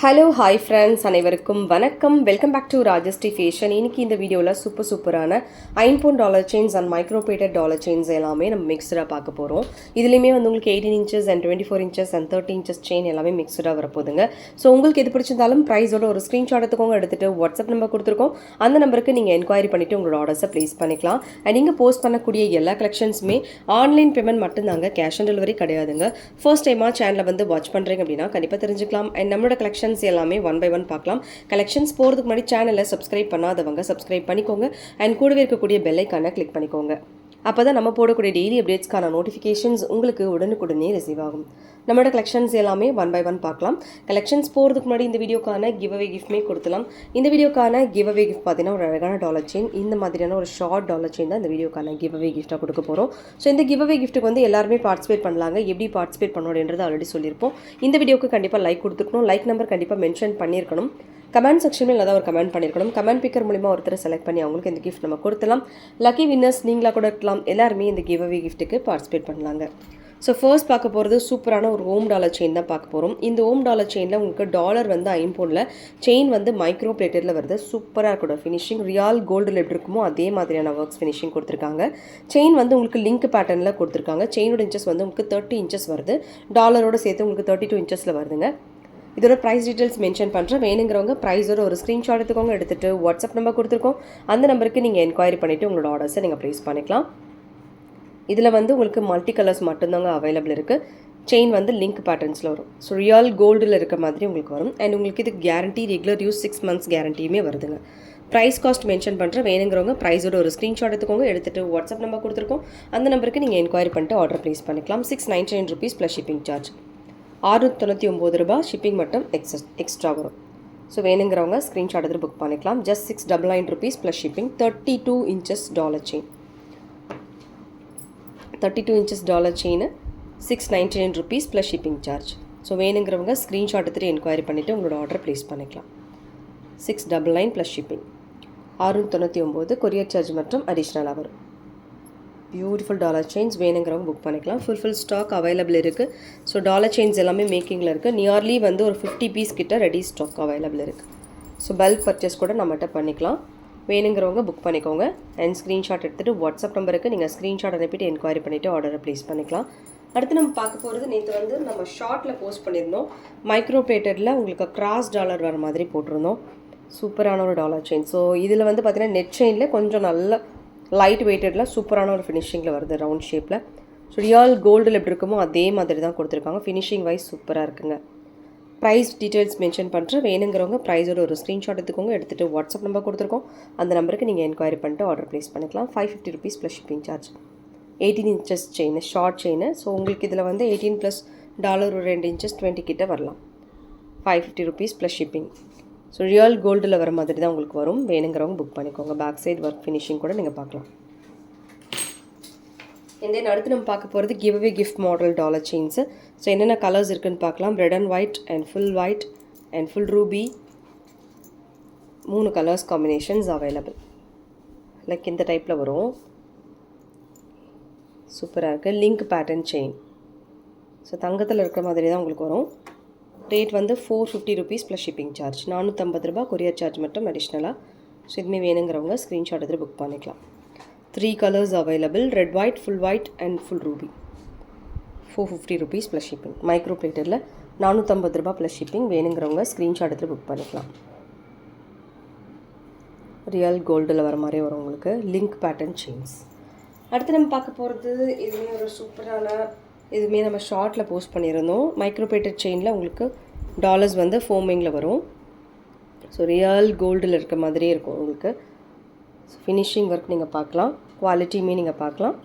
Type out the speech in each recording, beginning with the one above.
Hello hi friends அனைவருக்கும் வணக்கம். Welcome back to Rajasthi fashion இன்னைக்கு இந்த வீடியோவில் சூப்பர் சூப்பரான ஐன்போன் dollar chains and micro plated dollar chains எல்லாமே நம்ம மிக்சடாக பார்க்க போகிறோம் இதுலேயுமே வந்து உங்களுக்கு eighteen inches and twenty four inches and thirty inches chain எல்லாமே மிக்சடாக வரப்போகுதுங்க. ஸோ உங்களுக்கு எது பிடிச்சிருந்தாலும் ப்ரைஸோட ஒரு ஸ்க்ரீன்ஷாட் எடுத்துக்கோங்க எடுத்துகிட்டு வாட்ஸ்அப் நம்பர் கொடுத்துருக்கோம். அந்த நம்பருக்கு நீங்கள் என்கொயரி பண்ணிவிட்டு உங்களோட ஆர்டர்ஸை ப்ளேஸ் பண்ணிக்கலாம். அண்ட் நீங்கள் போஸ்ட் பண்ணக்கூடிய எல்லா கலெக்ஷன்ஸுமே ஆன்லைன் பேமெண்ட் மட்டும்தாங்க கேஷ் ஆன் டெலிவரி கிடையாதுங்க. ஃபர்ஸ்ட் டைமாக சேனலை வந்து வாட்ச் பண்ணுறீங்க அப்படின்னா கண்டிப்பாக தெரிஞ்சுக்கலாம். அண்ட் நம்மளோட கலெக்ஷன்ஸ் எல்லாமே ஒன் பை ஒன் பார்க்கலாம். கலெக்ஷன்ஸ் போகிறதுக்கு முன்னாடி சேனலை சப்ஸ்கிரைப் பண்ணாதவங்க சப்ஸ்கிரைப் பண்ணிக்கோங்க. அண்ட் கூடவே இருக்கக்கூடிய பெல்லைக்கான கிளிக் பண்ணிக்கோங்க. அப்போ தான் நம்ம போடக்கூடிய டெய்லி அப்டேட்ஸ்க்கான நோட்டிஃபிகேஷன்ஸ் உங்களுக்கு உடனுக்குடனே ரிசீவ் ஆகும். நம்மளோட கலெக்ஷன்ஸ் எல்லாமே ஒன் பை ஒன் பார்க்கலாம். கலெக்ஷன்ஸ் போகிறதுக்கு முன்னாடி இந்த வீடியோக்கான கிவ் அவே கிஃப்ட்மே கொடுத்துலாம் இந்த வீடியோக்கான கிவ் அவே கிஃப்ட் பார்த்தீங்கன்னா ஒரு அழகான டாலர் செயின் இந்த மாதிரியான ஒரு ஷார்ட் டாலர் செயின் தான் இந்த வீடியோக்கான கிவ் அவே கிஃப்ட்டாக கொடுக்க போகிறோம் ஸோ இந்த கிவ் அவே கிஃப்ட்டுக்கு வந்து எல்லாருமே பார்ட்டிசிபேட் பண்ணலாங்க. எப்படி பார்ட்டிசிபேட் பண்ணணுன்றது ஆல்ரெடி சொல்லியிருப்போம். இந்த வீடியோக்கு கண்டிப்பாக லைக் கொடுத்துருக்கணும் லைக் நம்பர் கண்டிப்பாக மென்ஷன் பண்ணியிருக்கணும். கமெண்ட் செக்ஷனில் ஏதாவது ஒரு கமெண்ட் பண்ணியிருக்கணும் கமெண்ட் பிக்கர் மூலிமா ஒருத்தர் செலக்ட் பண்ணி அவங்களுக்கு இந்த கிஃப்ட் நம்ம கொடுத்தலாம் லக்கி வின்னர்ஸ் நீங்களாக கூட இருக்கலாம். எல்லாருமே இந்த கிவ் அவே கிஃப்ட்டுக்கு பார்ட்டிசிபேட் பண்ணலாங்க. ஸோ ஃபர்ஸ்ட் பார்க்க போகிறது சூப்பரான ஒரு ஓம் டாலர் செயின் தான் பார்க்க போகிறோம் இந்த ஓம் டாலர் செயினில் உங்களுக்கு டாலர் வந்து ஐம்போனில் செயின் வந்து மைக்ரோ பிளேட்டரில் வருது. சூப்பராக இருக்கட்டும் ஃபினிஷிங் ரியால் கோல்டில் எப்படி இருக்குமோ அதே மாதிரியான ஒர்க்ஸ் ஃபினிஷிங் கொடுத்துருக்காங்க. செயின் வந்து உங்களுக்கு லிங்க் பேட்டர்னில் கொடுத்துருக்காங்க. செயினோட இன்ச்சஸ் வந்து உங்களுக்கு தேர்ட்டி இன்ச்சஸ் வருது. டாலரோட சேர்த்து உங்களுக்கு தேர்ட்டி டூ இன்ச்சஸில் வருதுங்க. இதோட ப்ரைஸ் டீட்டெயில்ஸ் மென்ஷன் பண்ணுறேன் வேணுங்கிறவங்க ப்ரைஸோட ஒரு ஸ்க்ரீன்ஷாட் எடுத்துக்கோங்க எடுத்துகிட்டு வாட்ஸ்அப் நம்பர் கொடுத்துருக்கோம். அந்த நம்பருக்கு நீங்கள் என்கொயரி பண்ணிவிட்டு உங்களோட ஆர்டர்ஸை நீங்கள் ப்ளேஸ் பண்ணிக்கலாம். இதில் வந்து உங்களுக்கு மல்டி கலர்ஸ் மட்டும்தாங்க அவைலபிள் இருக்குது செயின் வந்து லிங்க் பேட்டர்ன்ஸில் வரும். ஸோ ரியல் கோல்டில் இருக்க மாதிரி உங்களுக்கு வரும். அண்ட் உங்களுக்கு இது guarantee regular use six months கேரண்டியுமே வருதுங்க. ப்ரைஸ் காஸ்ட் மென்ஷன் பண்ணுறேன் வேணுங்கிறவங்க ப்ரைஸோட ஒரு ஸ்க்ரீன்ஷாட் எடுத்துக்கோங்க எடுத்துகிட்டு வாட்ஸ்அப் நம்பர் கொடுத்துருக்கோம். அந்த நம்பருக்கு நீங்கள் என்கொயரி பண்ணிட்டு ஆர்டர் ப்ளேஸ் பண்ணிக்கலாம். Six ninety nine rupees plus shipping charge ஆறுநூற்றி தொண்ணூற்றி ஒம்பது ரூபா ஷிப்பிங் மட்டும் எக்ஸஸ் எக்ஸ்ட்ரா வரும். ஸோ வேணுங்கிறவங்க ஸ்க்ரீன்ஷாட் எடுத்து புக் பண்ணிக்கலாம். Just six double nine rupees plus shipping thirty two inches dollar chain thirty two inches dollar chain six ninety nine rupees plus shipping charge so வேணுங்கிறவங்க screenshot எடுத்துகிட்டு enquiry பண்ணிவிட்டு உங்களோட order place பண்ணிக்கலாம். Six double nine plus shipping ஆறுநூற்றி தொண்ணூற்றி ஒம்பது courier charge மற்றும் அடிஷ்னலாக வரும். பியூட்டிஃபுல் டாலர் செயின்ஸ் வேணுங்கிறவங்க புக் பண்ணிக்கலாம். ஃபுல் ஃபுல் ஸ்டாக் அவைலபிள் இருக்குது ஸோ டாலர் செயின்ஸ் எல்லாமே மேக்கிங்கில் இருக்குது நியர்லி வந்து ஒரு ஃபிஃப்டி பீஸ் கிட்ட ரெடி ஸ்டாக் அவைலபிள் இருக்குது ஸோ பல்க் பர்ச்சேஸ் கூட நம்மகிட்ட பண்ணிக்கலாம். வேணுங்கிறவங்க புக் பண்ணிக்கோங்க. அண்ட் ஸ்க்ரீன்ஷாட் எடுத்துகிட்டு வாட்ஸ்அப் நம்பருக்கு நீங்கள் ஸ்க்ரீன்ஷாட் அனுப்பிட்டு என்கொயரி பண்ணிவிட்டு ஆர்டரை ப்ளேஸ் பண்ணிக்கலாம். அடுத்து நம்ம பார்க்க போகிறது நேற்று வந்து நம்ம ஷார்ட்டில் போஸ்ட் பண்ணியிருந்தோம். மைக்ரோ பிளேட்டடில் உங்களுக்கு கிராஸ் டாலர் வர மாதிரி போட்டிருந்தோம். சூப்பரான ஒரு டாலர் செயின் ஸோ இதில் வந்து பார்த்திங்கன்னா நெட் செயினில் கொஞ்சம் நல்ல லைட் வெயிட்டடில் சூப்பரான ஒரு ஃபினிஷிங்கில் வருது ரவுண்ட் ஷேப்பில் ஸோ ரியல் கோல்டில் எப்படி இருக்குமோ அதே மாதிரி தான் கொடுத்துருக்காங்க. ஃபினிஷிங் வைஸ் சூப்பராக இருக்குங்க. ப்ரைஸ் டீட்டெயில்ஸ் மென்ஷன் பண்ணுறேன் வேணுங்கிறவங்க ப்ரைஸோட ஒரு ஸ்க்ரீன்ஷாட் எடுத்துக்கோங்க. எடுத்துகிட்டு வாட்ஸ்அப் நம்பர் கொடுத்துருக்கோம். அந்த நம்பருக்கு நீங்கள் என்கொயரி பண்ணிட்டு ஆர்டர் ப்ளேஸ் பண்ணிக்கலாம். Five fifty rupees plus shipping charge eighteen inches chain short chain so உங்களுக்கு இதில் வந்து எயிட்டீன் ப்ளஸ் டாலர் ஒரு ரெண்டு இன்ச்சஸ் டுவெண்ட்டி கிட்டே வரலாம். Five fifty rupees plus shipping so real கோல்டில் வர மாதிரி தான் உங்களுக்கு வரும். வேணுங்கிறவங்க புக் பண்ணிக்கோங்க. பேக் சைடு ஒர்க் ஃபினிஷிங் கூட நீங்கள் பார்க்கலாம். தென் அடுத்து நம்ம பார்க்க போகிறது give away gift model dollar chains so என்னென்ன கலர்ஸ் இருக்குன்னு பார்க்கலாம். Red and white and full white and full ruby மூணு கலர்ஸ் காம்பினேஷன்ஸ் அவைலபிள் லைக் இந்த டைப்பில் வரும். சூப்பராக இருக்குது லிங்க் பேட்டர்ன் செயின் ஸோ தங்கத்தில் இருக்கிற மாதிரி தான் உங்களுக்கு வரும். ரேட் வந்து four fifty rupees plus shipping charge நானூற்றம்பது ரூபா கொரியர் சார்ஜ் மட்டும் அடிஷ்னலாக ஸோ இதுமே வேணுங்கிறவங்க ஸ்க்ரீன்ஷாட் எடுத்து புக் பண்ணிக்கலாம். Three colours available red white full white and full ruby four fifty rupees plus shipping micro பிளேட்டரில் நானூற்றம்பது ரூபா ப்ளஸ் ஷிப்பிங் வேணுங்கிறவங்க ஸ்க்ரீன்ஷாட் எடுத்து புக் பண்ணிக்கலாம். ரியல் கோல்டில் வர மாதிரி வரும் உங்களுக்கு. லிங்க் பேட்டர்ன் செயின்ஸ் அடுத்து நம்ம பார்க்க போகிறது இதுவுமே ஒரு சூப்பரான இதுவுமே நம்ம ஷார்ட்டில் போஸ்ட் பண்ணியிருந்தோம். மைக்ரோபேட்டட் செயினில் உங்களுக்கு டாலர்ஸ் வந்து ஃபோமிங்கில் வரும். ஸோ ரியல் கோல்டில் இருக்க மாதிரியே இருக்கும் உங்களுக்கு. ஸோ ஃபினிஷிங் ஒர்க் நீங்கள் பார்க்கலாம். குவாலிட்டியுமே நீங்கள் பார்க்கலாம்.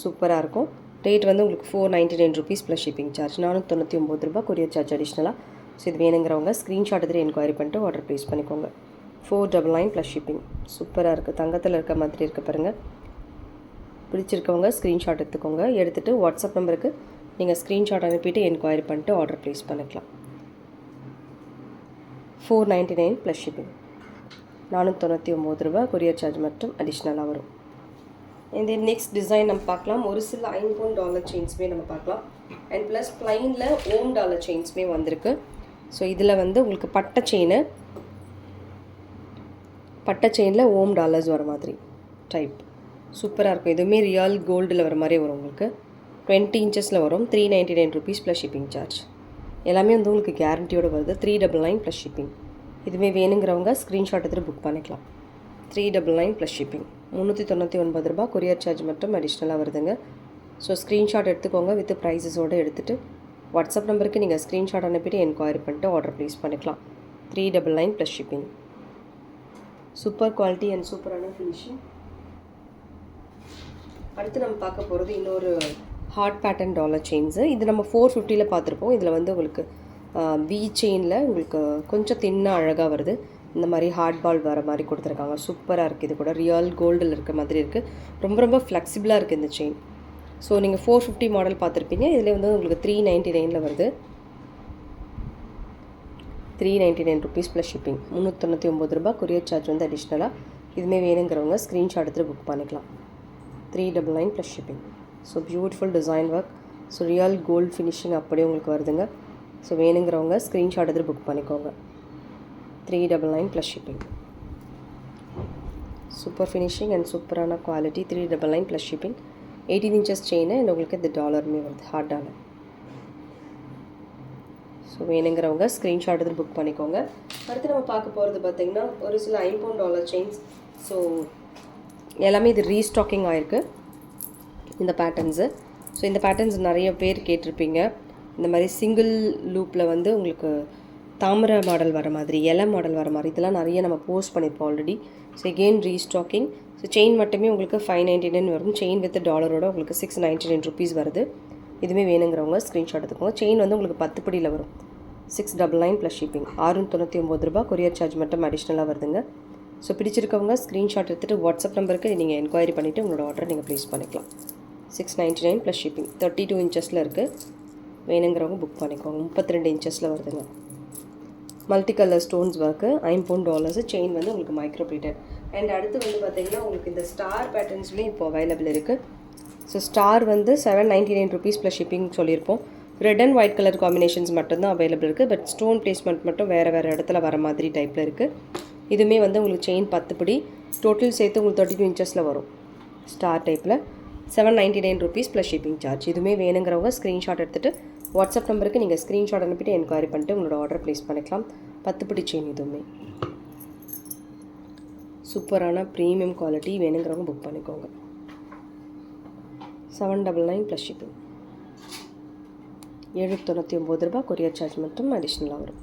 சூப்பராக இருக்கும். ரேட் வந்து உங்களுக்கு four ninety nine rupees plus shipping charge நானூற்றி தொண்ணூற்றி ஒம்பது ரூபா கொரியர் சார்ஜ் அடிஷ்னலாக ஸோ இது வேணுங்கிறவங்க ஸ்க்ரீன்ஷாட் எதிரே என்கொயரி பண்ணிட்டு ஆர்டர் ப்ளேஸ் பண்ணிக்கோங்க. Four double nine plus shipping சூப்பராக இருக்குது தங்கத்தில் இருக்க மாதிரி இருக்க பாருங்கள் பிடிச்சிருக்கவங்க ஸ்க்ரீன்ஷாட் எடுத்துக்கோங்க. எடுத்துகிட்டு வாட்ஸ்அப் நம்பருக்கு நீங்கள் ஸ்க்ரீன்ஷாட் அனுப்பிட்டு என்கொயரி பண்ணிட்டு ஆர்டர் ப்ளேஸ் பண்ணிக்கலாம். Four ninety nine plus shipping நானூற்றி தொண்ணூற்றி ஒம்பது ரூபா கொரியர் சார்ஜ் மட்டும் அடிஷ்னலாக வரும். இந்த நெக்ஸ்ட் டிசைன் நம்ம பார்க்கலாம். ஒரு சில ஐம்பொன் டாலர் செயின்ஸுமே நம்ம பார்க்கலாம். அண்ட் ப்ளஸ் ப்ளைனில் ஓம் டாலர் செயின்ஸுமே வந்திருக்கு. ஸோ இதில் வந்து உங்களுக்கு பட்டை செயின் பட்டை செயினில் ஓம் டாலர்ஸ் வர மாதிரி டைப் சூப்பராக இருக்கும். இதுவுமே ரியல் கோல்டில் வர மாதிரி வரும் உங்களுக்கு. டுவெண்ட்டி இன்ச்சஸில் வரும். Three ninety nine rupees plus shipping charge எல்லாமே வந்து உங்களுக்கு கேரண்டியோடு வருது. Three double nine plus shipping இதுவே வேணுங்கிறவங்க ஸ்க்ரீன்ஷாட் எடுத்துகிட்டு புக் பண்ணிக்கலாம். Three double nine plus shipping முந்நூற்றி தொண்ணூற்றி ஒன்பது ரூபா கொரியர் சார்ஜ் மட்டும் அடிஷ்னலாக வருதுங்க. ஸோ ஸ்க்ரீன்ஷாட் எடுத்துக்கோங்க வித் ப்ரைஸஸோடு எடுத்துகிட்டு வாட்ஸ்அப் நம்பருக்கு நீங்கள் ஸ்க்ரீன்ஷாட் அனுப்பிட்டு என்கொயரி பண்ணிட்டு ஆர்டர் ப்ளேஸ் பண்ணிக்கலாம். Three double nine plus shipping super quality and சூப்பரான ஃபினிஷிங் அடுத்து நம்ம பார்க்க போகிறது இன்னொரு ஹார்ட் பேட்டர்ன் டாலர் செயின்ஸு இது நம்ம ஃபோர் ஃபிஃப்டியில் பார்த்துருப்போம். இதில் வந்து உங்களுக்கு வி செயினில் உங்களுக்கு கொஞ்சம் தின்னாக அழகாக வருது. இந்த மாதிரி ஹார்ட் பால் வர மாதிரி கொடுத்துருக்காங்க. சூப்பராக இருக்குது இது கூட ரியல் கோல்டில் இருக்க மாதிரி இருக்குது ரொம்ப ரொம்ப ஃப்ளெக்சிபிளாக இருக்குது இந்த செயின் ஸோ நீங்கள் ஃபோர் ஃபிஃப்டி மாடல் பார்த்துருப்பீங்க. இதில் வந்து உங்களுக்கு த்ரீ நைன்ட்டி நைனில் வருது. Three ninety nine rupees plus shipping முந்நூற்றி ஒம்பது ரூபா கொரியர் சார்ஜ் வந்து அடிஷ்னலாக இதுவுமே வேணுங்கிறவங்க ஸ்க்ரீன்ஷாட் எடுத்துகிட்டு புக் பண்ணிக்கலாம். Three double nine plus shipping so beautiful design work so real gold finishing அப்படியே உங்களுக்கு வருதுங்க. ஸோ வேணுங்கிறவங்க ஸ்க்ரீன்ஷாட் எடுத்து புக் பண்ணிக்கோங்க. Three double nine plus shipping super finishing and சூப்பரான quality three double nine plus shipping eighteen inches chain and உங்களுக்கு இந்த டாலருமே வருது ஹார்ட் டாலர் ஸோ வேணுங்கிறவங்க ஸ்க்ரீன்ஷாட் எடுத்து புக் பண்ணிக்கோங்க. அடுத்து நம்ம பார்க்க போகிறது பார்த்திங்கன்னா ஒரு சில ஐம்பவுண்ட் டாலர் செயின்ஸ் ஸோ எல்லாமே இது ரீஸ்டாக்கிங் ஆகிருக்கு இந்த பேட்டர்ன்ஸு ஸோ இந்த பேட்டர்ன்ஸ் நிறைய பேர் கேட்டிருப்பீங்க. இந்த மாதிரி சிங்கிள் லூப்பில் வந்து உங்களுக்கு தாமரை மாடல் வர மாதிரி இலை மாடல் வர மாதிரி இதெல்லாம் நிறைய நம்ம போஸ்ட் பண்ணியிருப்போம் already so again restocking so chain மட்டுமே உங்களுக்கு ஃபைவ் நைன்டி நைன் வரும். செயின் வித் டாலரோட உங்களுக்கு சிக்ஸ் நைன்டி நைன் ருபீஸ் வருது. இதுவுமே வேணுங்கிறவங்க ஸ்க்ரீன்ஷாட் எடுத்துக்கோங்க. செயின் வந்து உங்களுக்கு பத்து படியில் வரும். Six double nine plus shipping ஆறுநூற்றி தொண்ணூற்றி ஒம்பது ரூபா கொரியர் சார்ஜ் மட்டும் அடிஷ்னலாக வருதுங்க. ஸோ பிடிச்சிருக்கவங்க ஸ்க்ரீன்ஷாட் எடுத்துகிட்டு வாட்ஸ்அப் நம்பருக்கு நீங்கள் என்கொயரி பண்ணிவிட்டு உங்களோட ஆர்டரை நீங்கள் ப்ளேஸ் பண்ணிக்கலாம். Six ninety nine plus shipping thirty two இன்ச்சஸில் இருக்குது வேணுங்கிறவங்க புக் பண்ணிக்கோங்க. முப்பத்தி ரெண்டு இன்ச்சஸில் வருதுங்க. மல்டி கலர் ஸ்டோன்ஸ் ஒர்க்கு ஐம்பூன் டாலர்ஸு செயின் வந்து உங்களுக்கு மைக்ரோ பீட்டர் அண்ட் அடுத்து வந்து பார்த்திங்கன்னா உங்களுக்கு இந்த ஸ்டார் பேட்டர்ன்ஸ்லேயும் இப்போ அவைலபிள் இருக்குது ஸோ ஸ்டார் வந்து seven ninety nine rupees plus shipping சொல்லியிருப்போம். Red and white colour combinations மட்டும்தான் அவைலபிள் இருக்குது பட் ஸ்டோன் பிளேஸ்மெண்ட் மட்டும் வேறு வேறு இடத்துல வர மாதிரி டைப்பில் இருக்குது இதுவுமே வந்து உங்களுக்கு செயின் பத்துப்படி டோட்டல் சேர்த்து உங்களுக்கு தேர்ட்டி டூ இன்ச்சஸில் வரும். ஸ்டார் டைப்பில் seven ninety nine rupees plus shipping charge இதுவுமே வேணுங்கிறவங்க ஸ்க்ரீன்ஷாட் எடுத்துகிட்டு வாட்ஸ்அப் நம்பருக்கு நீங்கள் ஸ்க்ரீன்ஷாட் அனுப்பிட்டு என்கொயரி பண்ணிட்டு உங்களோட ஆர்டர் ப்ளேஸ் பண்ணிக்கலாம். பத்துப்படி செயின் இதுவுமே. சூப்பரான ப்ரீமியம் குவாலிட்டி வேணுங்கிறவங்க புக் பண்ணிக்கோங்க. Seven double nine plus shipping ஏழு தொண்ணூற்றி ஒம்பது ரூபா கொரியர் சார்ஜ் மட்டும் அடிஷ்னலாக வரும்.